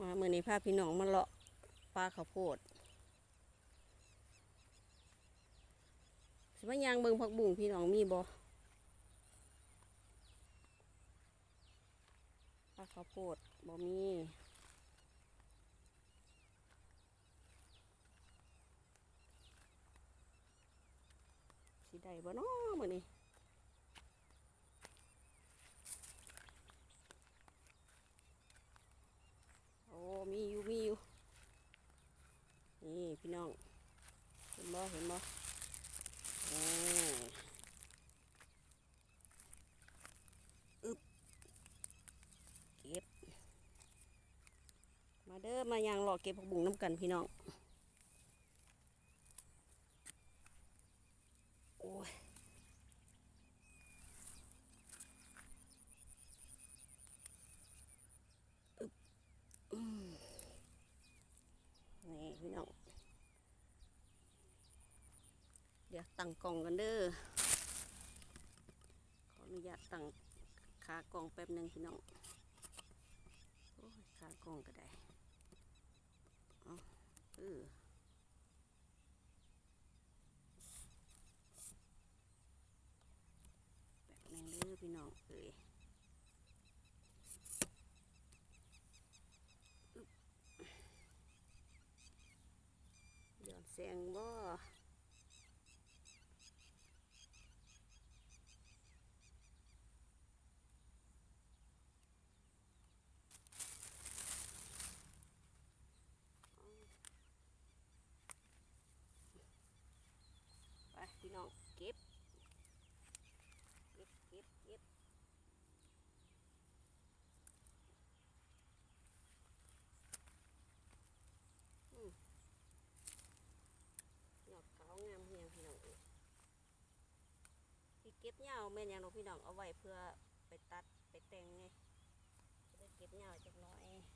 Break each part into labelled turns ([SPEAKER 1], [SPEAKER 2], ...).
[SPEAKER 1] มาเมื่อนี้พาพี่น้องมาเลาะปลาข้าวโพดสิมายางเบิงผักบุ้งพี่น้องมีบ่ปลาข้าวโพดบ่มีสิได้บ่เนาะมื้อนี้ โอ้ มีอยู่ มีอยู่ นี่พี่น้อง เห็นบ่เห็นบ่โอ้อึบเก็บ มาเด้อ มายางหลอกเก็บผักบุ้งน้ำกันพี่น้อง โอ้ย นี่พี่น้อง เดี๋ยวตั้งกล่องกันเด้อขออนุญาตตั้งขากล่องแป๊บหนึ่งพี่น้องโอ้ยขากล่องก็ได้เอาเออแป๊บหนึ่งเด้อพี่น้องเอ้ยย้อนแสงบ่ ไปพี่น้องเก็บ เก็บเก็บเก็บอืมยอดเขางามเฮียงพี่น้องเอ้ยที่เก็ บเหย้าแม่นอยังเนาะพี่น้องเอาไว้เพื่อไปตัดไปแต่งไงจะได้เก็บเหย้าจักหน้อย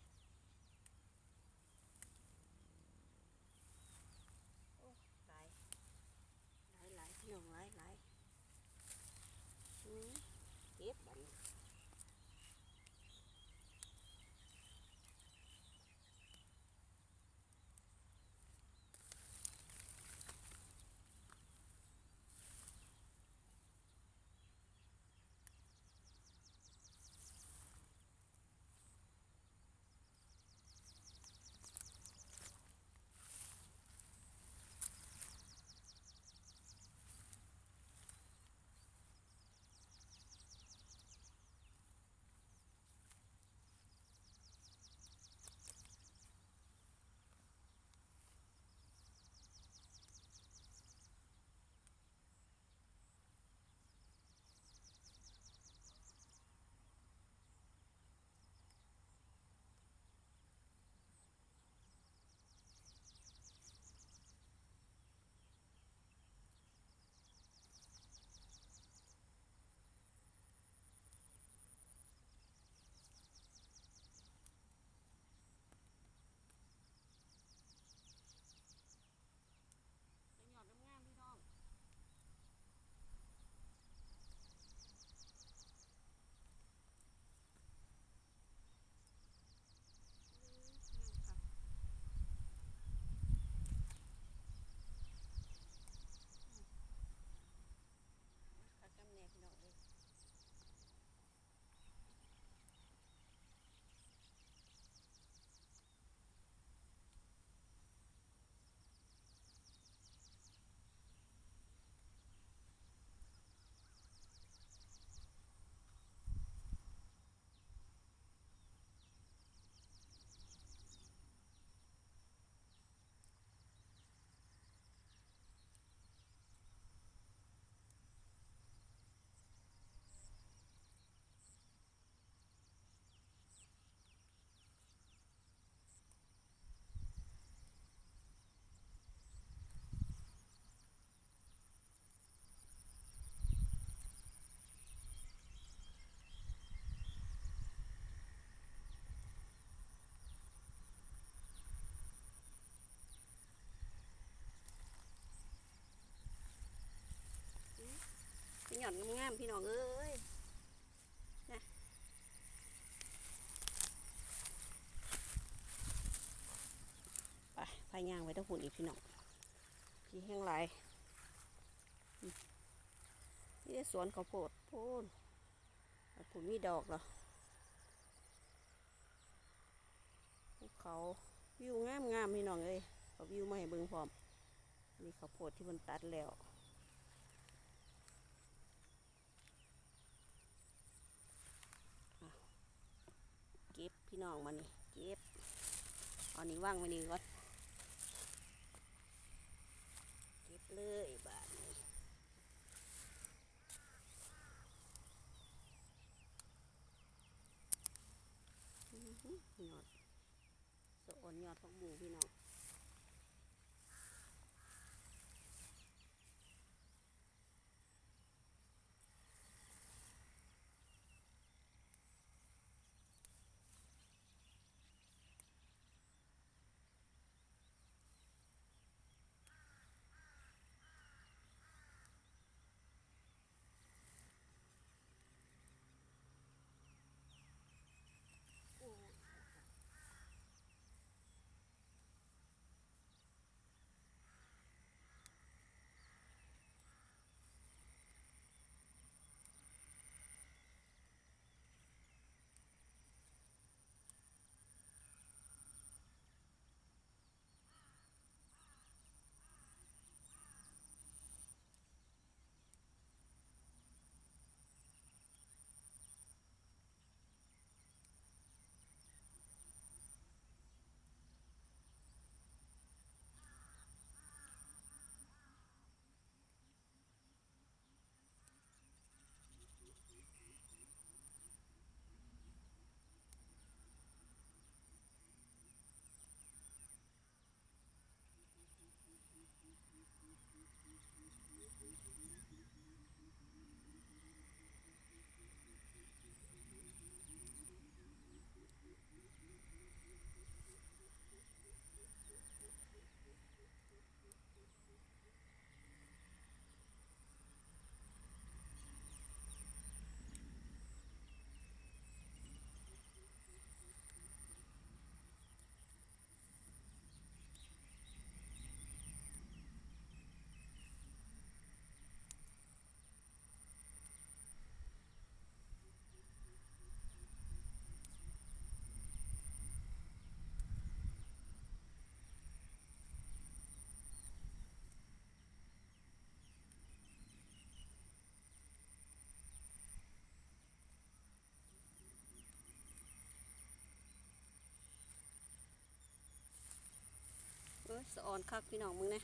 [SPEAKER 1] ย่อนงามๆพี่น้องเอ้ยนะายย่างไว้ทั้งหุ่นอีกพี่น้องพี่แห้งหลนี่สวนข้าวโพดโพนผุนมีดอกเหรอภูเขาวิวงามงามๆพี่น้องเอ้ยเอาวิวมาให้เบิ่งพร้อมนี่ข้าวโพดที่มันตัดแล้ว ก็บพี่น้องมานี่เก็บเอานี่ว่างไว้นี่ก่อนเก็บเลยบาทนี้หยอดสะอ่อนยอดพักบูพี่น้อง อ้ยสะอ่อนคักพี่น้องมึงนี่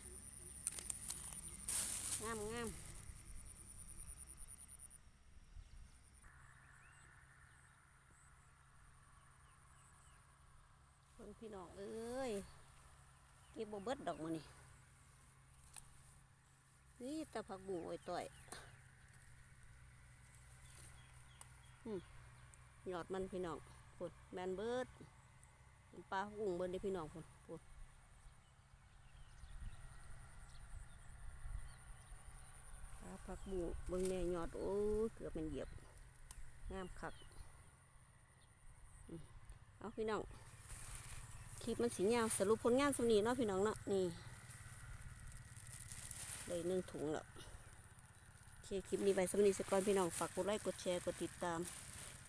[SPEAKER 1] งามงามเพิ่งพี่น้องเอ้ยเก็บบ่เบิดดอกมานี่นี่แตะผักบุ้งโอ้ยต่อยอืมยอดมันพี่น้องพุดแมนเบิดเป็นปลาผักบุ้งเบิดเด้พี่น้องพุดพุด ปลา ผักบุ้งเบิ่งแน่ยอด โอ้เกือบเป็นเหยียบ งามคักเอาพี่น้อง คลิปมันสียาวสรุปผลงานสนีเนาะพี่น้องเนาะนี่เลยหนึ่งถุงแล้วโอเคคลิปนี้ไปสำนีสกอนพี่น้องฝากกดไลค์กดแชร์กดติดตาม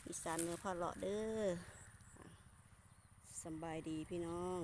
[SPEAKER 1] อีสานเนื้อผ้าเลาะเด้อสบายดีพี่น้อง